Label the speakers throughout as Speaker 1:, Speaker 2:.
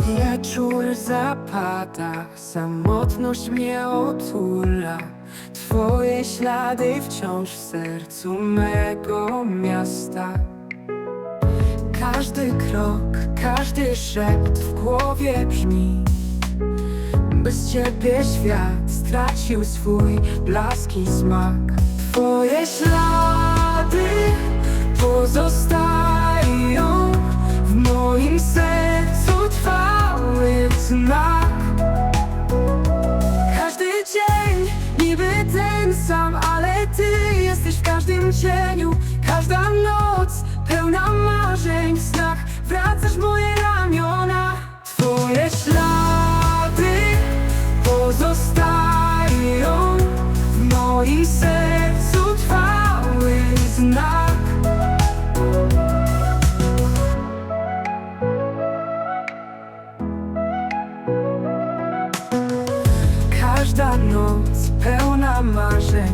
Speaker 1: Wieczór zapada, samotność mnie otula. Twoje ślady wciąż w sercu mego miasta. Każdy krok, każdy szept w głowie brzmi. Bez ciebie świat stracił swój blask i smak. Twoje ślady znak. Każdy dzień niby ten sam, ale ty jesteś w każdym cieniu. Każda noc pełna marzeń, w snach wracasz moje ramiona. Twoje ślady pozostają w moim sercu Każda noc pełna marzeń.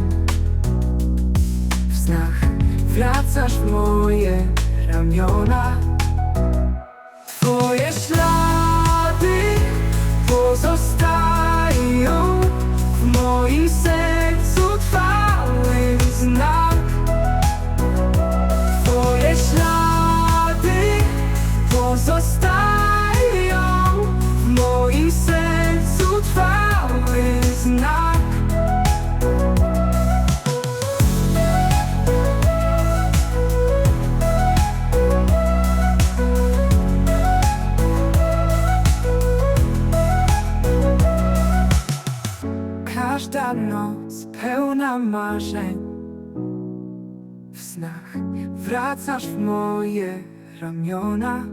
Speaker 1: W snach wracasz w moje ramiona. Twoje ślady pozostają W moim sercu trwały znak. Twoje ślady pozostają Każda noc pełna marzeń. W snach wracasz w moje ramiona